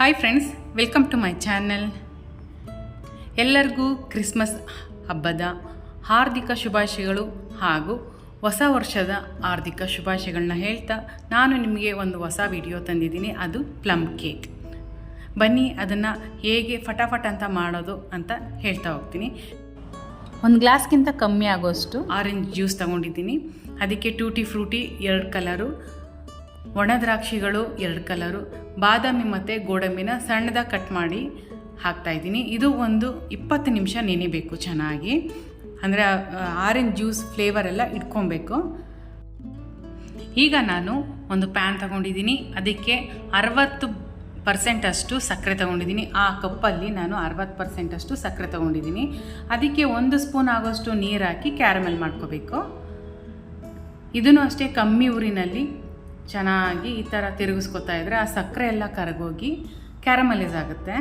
Hi friends welcome to my channel ಎಲ್ಲರಿಗೂ Christmas ಹಬ್ಬದ ಹಾರ್ದಿಕ ಶುಭಾಶಯಗಳು ಹಾಗೂ ಹೊಸ ವರ್ಷದ ಹಾರ್ದಿಕ ಶುಭಾಶಯಗಳನ್ನ ಹೇಳ್ತಾ ನಾನು ನಿಮಗೆ ಒಂದು ಹೊಸ ವಿಡಿಯೋ ತಂದಿದ್ದೀನಿ. ಅದು ಪ್ಲಮ್ ಕೇಕ್ ಬನ್ನಿ, ಅದನ್ನು ಹೇಗೆ ಫಟಾಫಟ್ ಅಂತ ಮಾಡೋದು ಅಂತ ಹೇಳ್ತಾ ಹೋಗ್ತೀನಿ. ಒಂದು ಗ್ಲಾಸ್ಗಿಂತ ಕಮ್ಮಿ ಆಗೋಷ್ಟು ಆರೆಂಜ್ ಜ್ಯೂಸ್ ತಗೊಂಡಿದ್ದೀನಿ. ಅದಕ್ಕೆ ಟೂಟಿ ಫ್ರೂಟಿ ಎರಡು ಕಲರು ಒಣ ದ್ರಾಕ್ಷಿಗಳು ಎರಡು ಕಲರು, ಬಾದಾಮಿ ಮತ್ತು ಗೋಡಂಬಿನ ಸಣ್ಣದಾಗಿ ಕಟ್ ಮಾಡಿ ಹಾಕ್ತಾಯಿದ್ದೀನಿ ಇದು ಒಂದು ಇಪ್ಪತ್ತು ನಿಮಿಷ ನೆನೆಬೇಕು ಚೆನ್ನಾಗಿ. ಅಂದರೆ ಆರೆಂಜ್ ಜ್ಯೂಸ್ ಫ್ಲೇವರ್ ಎಲ್ಲ ಇಟ್ಕೊಬೇಕು. ಈಗ ನಾನು ಒಂದು ಪ್ಯಾನ್ ತಗೊಂಡಿದ್ದೀನಿ. ಅದಕ್ಕೆ ಅರವತ್ತು ಪರ್ಸೆಂಟಷ್ಟು ಸಕ್ಕರೆ ತೊಗೊಂಡಿದ್ದೀನಿ. ಆ ಕಪ್ಪಲ್ಲಿ ನಾನು ಅರವತ್ತು ಪರ್ಸೆಂಟಷ್ಟು ಸಕ್ಕರೆ ತಗೊಂಡಿದ್ದೀನಿ. ಅದಕ್ಕೆ ಒಂದು ಸ್ಪೂನ್ ಆಗೋಷ್ಟು ನೀರು ಹಾಕಿ ಕ್ಯಾರಮೆಲ್ ಮಾಡ್ಕೋಬೇಕು. ಇದನ್ನು ಅಷ್ಟೇ ಕಮ್ಮಿ ಊರಿನಲ್ಲಿ ಚೆನ್ನಾಗಿ ಈ ಥರ ತಿರುಗಿಸ್ಕೊತಾ ಇದ್ದರೆ ಆ ಸಕ್ಕರೆ ಎಲ್ಲ ಕರಗೋಗಿ ಕ್ಯಾರಮಲೈಸ್ ಆಗುತ್ತೆ.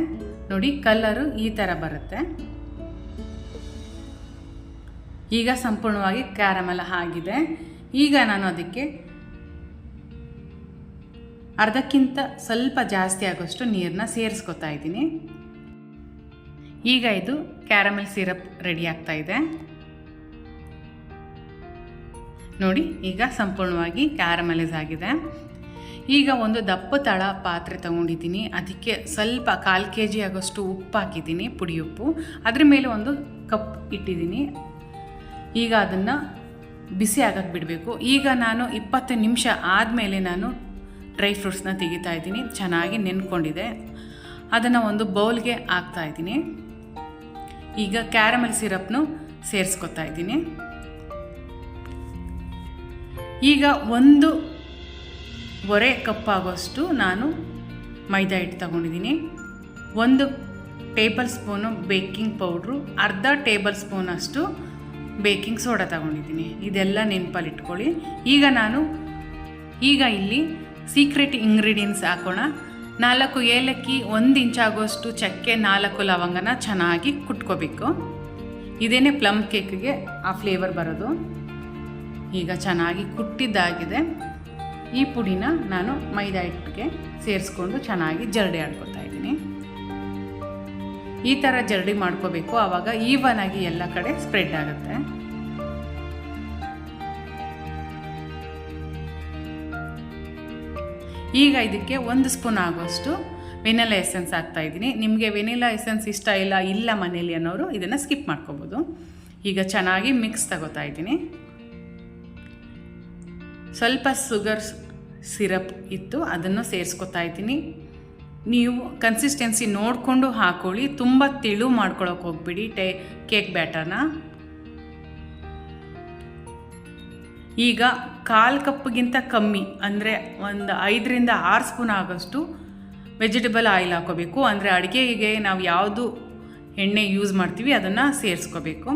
ನೋಡಿ ಕಲ್ಲರು ಈ ಥರ ಬರುತ್ತೆ. ಈಗ ಸಂಪೂರ್ಣವಾಗಿ ಕ್ಯಾರಮಲ್ ಆಗಿದೆ. ಈಗ ನಾನು ಅದಕ್ಕೆ ಅರ್ಧಕ್ಕಿಂತ ಸ್ವಲ್ಪ ಜಾಸ್ತಿ ಆಗೋಷ್ಟು ನೀರನ್ನ ಸೇರಿಸ್ಕೊತಾ ಇದ್ದೀನಿ. ಈಗ ಇದು ಕ್ಯಾರಮಲ್ ಸಿರಪ್ ರೆಡಿ ಆಗ್ತಾ ಇದೆ. ನೋಡಿ, ಈಗ ಸಂಪೂರ್ಣವಾಗಿ ಕ್ಯಾರಮಲೈಸ್ ಆಗಿದೆ. ಈಗ ಒಂದು ದಪ್ಪ ತಳ ಪಾತ್ರೆ ತಗೊಂಡಿದ್ದೀನಿ. ಅದಕ್ಕೆ ಸ್ವಲ್ಪ ಕಾಲು ಕೆ ಜಿ ಆಗೋಷ್ಟು ಉಪ್ಪು ಹಾಕಿದ್ದೀನಿ, ಪುಡಿ ಉಪ್ಪು. ಅದ್ರ ಮೇಲೆ ಒಂದು ಕಪ್ ಇಟ್ಟಿದ್ದೀನಿ. ಈಗ ಅದನ್ನು ಬಿಸಿ ಆಗಕ್ಕೆ ಬಿಡಬೇಕು. ಈಗ ನಾನು ಇಪ್ಪತ್ತು ನಿಮಿಷ ಆದಮೇಲೆ ನಾನು ಡ್ರೈ ಫ್ರೂಟ್ಸ್ನ ತೆಗಿತಾ ಇದ್ದೀನಿ. ಚೆನ್ನಾಗಿ ನೆನ್ಕೊಂಡಿದೆ. ಅದನ್ನು ಒಂದು ಬೌಲ್ಗೆ ಹಾಕ್ತಾ ಇದ್ದೀನಿ. ಈಗ ಕ್ಯಾರಮಲ್ ಸಿರಪ್ನು ಸೇರಿಸ್ಕೊತಾ ಇದ್ದೀನಿ. ಈಗ ಒಂದು ಒರೆ ಕಪ್ ಆಗೋಷ್ಟು ನಾನು ಮೈದಾ ಹಿಟ್ಟು ತಗೊಂಡಿದ್ದೀನಿ. ಒಂದು ಟೇಬಲ್ ಸ್ಪೂನು ಬೇಕಿಂಗ್ ಪೌಡ್ರು, ಅರ್ಧ ಟೇಬಲ್ ಸ್ಪೂನಷ್ಟು ಬೇಕಿಂಗ್ ಸೋಡಾ ತಗೊಂಡಿದ್ದೀನಿ. ಇದೆಲ್ಲ ನೆನಪಲ್ಲಿ ಇಟ್ಕೊಳ್ಳಿ. ಈಗ ನಾನು, ಈಗ ಇಲ್ಲಿ ಸೀಕ್ರೆಟ್ ಇಂಗ್ರೀಡಿಯೆಂಟ್ಸ್ ಹಾಕೋಣ. ನಾಲ್ಕು ಏಲಕ್ಕಿ, ಒಂದು ಇಂಚ್ ಆಗೋಷ್ಟು ಚಕ್ಕೆ, ನಾಲ್ಕು ಲವಂಗನ ಚೆನ್ನಾಗಿ ಕುಟ್ಕೋಬೇಕು. ಇದೇನೇ ಪ್ಲಮ್ ಕೇಕ್ಗೆ ಆ ಫ್ಲೇವರ್ ಬರೋದು. ಈಗ ಚೆನ್ನಾಗಿ ಕುಟ್ಟಿದ್ದಾಗಿದೆ. ಈ ಪುಡಿನ ನಾನು ಮೈದಾ ಹಿಟ್ಟಿಗೆ ಸೇರಿಸ್ಕೊಂಡು ಚೆನ್ನಾಗಿ ಜರಡಿ ಆಡ್ಕೊತಾ ಇದ್ದೀನಿ. ಈ ಥರ ಜರಡಿ ಮಾಡ್ಕೋಬೇಕು. ಆವಾಗ ಈವನ್ ಆಗಿ ಎಲ್ಲ ಕಡೆ ಸ್ಪ್ರೆಡ್ ಆಗುತ್ತೆ. ಈಗ ಇದಕ್ಕೆ ಒಂದು ಸ್ಪೂನ್ ಆಗೋಷ್ಟು ವೆನಿಲಾ ಎಸೆನ್ಸ್ ಹಾಕ್ತಾ ಇದ್ದೀನಿ. ನಿಮಗೆ ವೆನಿಲಾ ಎಸೆನ್ಸ್ ಇಷ್ಟ ಇಲ್ಲ ಇಲ್ಲ ಮನೇಲಿ ಅನ್ನೋರು ಇದನ್ನು ಸ್ಕಿಪ್ ಮಾಡ್ಕೋಬೋದು. ಈಗ ಚೆನ್ನಾಗಿ ಮಿಕ್ಸ್ ತಗೋತಾ ಇದ್ದೀನಿ. ಸ್ವಲ್ಪ ಸುಗರ್ ಸಿರಪ್ ಇತ್ತು, ಅದನ್ನು ಸೇರಿಸ್ಕೊತಾ ಇದ್ದೀನಿ. ನೀವು ಕನ್ಸಿಸ್ಟೆನ್ಸಿ ನೋಡಿಕೊಂಡು ಹಾಕೊಳ್ಳಿ, ತುಂಬ ತಿಳು ಮಾಡ್ಕೊಳಕ್ಕೆ ಹೋಗ್ಬಿಡಿ, ಟೇ, ಕೇಕ್ ಬ್ಯಾಟರ್ನ. ಈಗ ಕಾಲು ಕಪ್ಗಿಂತ ಕಮ್ಮಿ, ಅಂದರೆ ಒಂದು ಐದರಿಂದ ಆರು ಸ್ಪೂನ್ ಆಗೋಷ್ಟು ವೆಜಿಟೇಬಲ್ ಆಯಿಲ್ ಹಾಕೋಬೇಕು. ಅಂದರೆ ಅಡುಗೆಗೆ ನಾವು ಯಾವುದು ಎಣ್ಣೆ ಯೂಸ್ ಮಾಡ್ತೀವಿ, ಅದನ್ನು ಸೇರಿಸ್ಕೋಬೇಕು.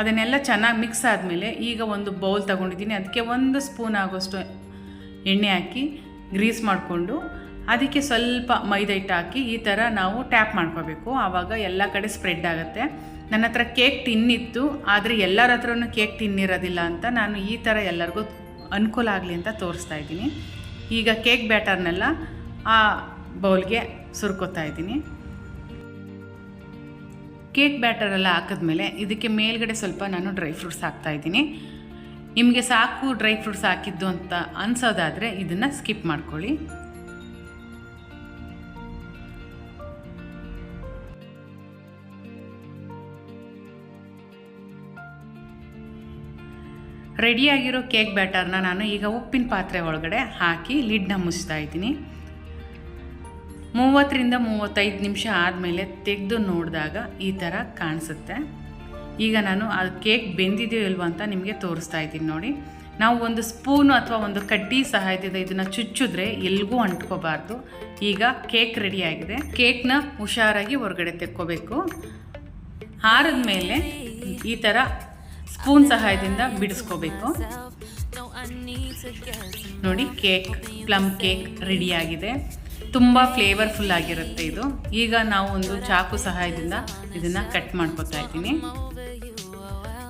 ಅದನ್ನೆಲ್ಲ ಚೆನ್ನಾಗಿ ಮಿಕ್ಸ್ ಆದಮೇಲೆ ಈಗ ಒಂದು ಬೌಲ್ ತಗೊಂಡಿದ್ದೀನಿ. ಅದಕ್ಕೆ ಒಂದು ಸ್ಪೂನ್ ಆಗೋಷ್ಟು ಎಣ್ಣೆ ಹಾಕಿ ಗ್ರೀಸ್ ಮಾಡಿಕೊಂಡು ಅದಕ್ಕೆ ಸ್ವಲ್ಪ ಮೈದಾ ಹಿಟ್ಟು ಹಾಕಿ ಈ ಥರ ನಾವು ಟ್ಯಾಪ್ ಮಾಡ್ಕೋಬೇಕು. ಆವಾಗ ಎಲ್ಲ ಕಡೆ ಸ್ಪ್ರೆಡ್ ಆಗುತ್ತೆ. ನನ್ನ ಹತ್ರ ಕೇಕ್ ಟಿನ್ ಇತ್ತು, ಆದರೆ ಎಲ್ಲರ ಹತ್ರನೂ ಕೇಕ್ ತಿನ್ನಿರೋದಿಲ್ಲ ಅಂತ ನಾನು ಈ ಥರ ಎಲ್ಲರಿಗೂ ಅನುಕೂಲ ಆಗಲಿ ಅಂತ ತೋರಿಸ್ತಾ ಇದ್ದೀನಿ. ಈಗ ಕೇಕ್ ಬ್ಯಾಟರ್ನೆಲ್ಲ ಆ ಬೌಲ್ಗೆ ಸುರ್ಕೋತಾ ಇದ್ದೀನಿ. ಕೇಕ್ ಬ್ಯಾಟರೆಲ್ಲ ಹಾಕಿದ್ಮೇಲೆ ಇದಕ್ಕೆ ಮೇಲ್ಗಡೆ ಸ್ವಲ್ಪ ನಾನು ಡ್ರೈ ಫ್ರೂಟ್ಸ್ ಹಾಕ್ತಾ ಇದ್ದೀನಿ. ನಿಮಗೆ ಸಾಕು ಡ್ರೈ ಫ್ರೂಟ್ಸ್ ಹಾಕಿದ್ದು ಅಂತ ಅನ್ಸೋದಾದರೆ ಇದನ್ನು ಸ್ಕಿಪ್ ಮಾಡ್ಕೊಳ್ಳಿ. ರೆಡಿಯಾಗಿರೋ ಕೇಕ್ ಬ್ಯಾಟರ್ನ ನಾನು ಈಗ ಉಪ್ಪಿನ ಪಾತ್ರೆ ಒಳಗಡೆ ಹಾಕಿ ಲಿಡ್ನ ಮುಚ್ತಾ ಇದ್ದೀನಿ. ಮೂವತ್ತರಿಂದ ಮೂವತ್ತೈದು ನಿಮಿಷ ಆದಮೇಲೆ ತೆಗೆದು ನೋಡಿದಾಗ ಈ ಥರ ಕಾಣಿಸುತ್ತೆ. ಈಗ ನಾನು ಆ ಕೇಕ್ ಬೆಂದಿದೆಯೋ ಇಲ್ವೋ ಅಂತ ನಿಮಗೆ ತೋರಿಸ್ತಾ ಇದ್ದೀನಿ ನೋಡಿ. ನಾವು ಒಂದು ಸ್ಪೂನು ಅಥವಾ ಒಂದು ಕಡ್ಡಿ ಸಹಾಯದಿಂದ ಇದನ್ನು ಚುಚ್ಚಿದ್ರೆ ಎಲ್ಗೂ ಅಂಟ್ಕೋಬಾರ್ದು. ಈಗ ಕೇಕ್ ರೆಡಿಯಾಗಿದೆ ಕೇಕ್ನ ಹುಷಾರಾಗಿ ಹೊರಗಡೆ ತೆಕ್ಕೋಬೇಕು. ಹಾರದ ಮೇಲೆ ಈ ಥರ ಸ್ಪೂನ್ ಸಹಾಯದಿಂದ ಬಿಡಿಸ್ಕೋಬೇಕು. ನೋಡಿ ಕೇಕ್, ಪ್ಲಮ್ ಕೇಕ್ ರೆಡಿಯಾಗಿದೆ ತುಂಬ ಫ್ಲೇವರ್ಫುಲ್ ಆಗಿರುತ್ತೆ ಇದು. ಈಗ ನಾವು ಒಂದು ಚಾಕು ಸಹಾಯದಿಂದ ಇದನ್ನು ಕಟ್ ಮಾಡ್ಕೊತಾ ಇದ್ದೀನಿ.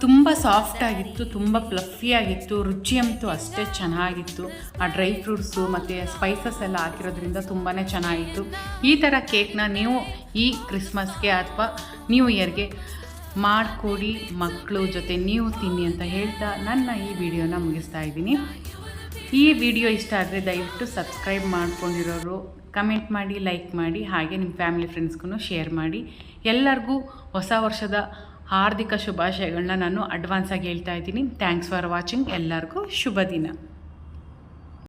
ತುಂಬ ಸಾಫ್ಟ್ ಆಗಿತ್ತು, ತುಂಬ ಪ್ಲಫಿ ಆಗಿತ್ತು, ರುಚಿ ಅಂತೂ ಅಷ್ಟೇ ಚೆನ್ನಾಗಿತ್ತು. ಆ ಡ್ರೈ ಫ್ರೂಟ್ಸು ಮತ್ತು ಸ್ಪೈಸಸ್ ಎಲ್ಲ ಹಾಕಿರೋದ್ರಿಂದ ತುಂಬಾ ಚೆನ್ನಾಗಿತ್ತು. ಈ ಥರ ಕೇಕ್ನ ನೀವು ಈ ಕ್ರಿಸ್ಮಸ್ಗೆ ಅಥವಾ ನ್ಯೂ ಇಯರ್ಗೆ ಮಾಡಿಕೊಡಿ ಮಕ್ಕಳು ಜೊತೆ ನೀವು ತಿನ್ನಿ ಅಂತ ಹೇಳ್ತಾ ನನ್ನ ಈ ವಿಡಿಯೋನ ಮುಗಿಸ್ತಾ ಇದ್ದೀನಿ. ಈ ವಿಡಿಯೋ ಇಷ್ಟ ಆದರೆ ದಯವಿಟ್ಟು ಸಬ್ಸ್ಕ್ರೈಬ್ ಮಾಡ್ಕೊಂಡಿರೋರು ಕಮೆಂಟ್ ಮಾಡಿ, ಲೈಕ್ ಮಾಡಿ, ಹಾಗೆ ನಿಮ್ಮ ಫ್ಯಾಮಿಲಿ ಫ್ರೆಂಡ್ಸ್ಗೂ ಶೇರ್ ಮಾಡಿ. ಎಲ್ಲರಿಗೂ ಹೊಸ ವರ್ಷದ ಹಾರ್ದಿಕ ಶುಭಾಶಯಗಳನ್ನ ನಾನು ಅಡ್ವಾನ್ಸಾಗಿ ಹೇಳ್ತಾ ಇದ್ದೀನಿ. ಥ್ಯಾಂಕ್ಸ್ ಫಾರ್ ವಾಚಿಂಗ್ ಎಲ್ಲರಿಗೂ ಶುಭ ದಿನ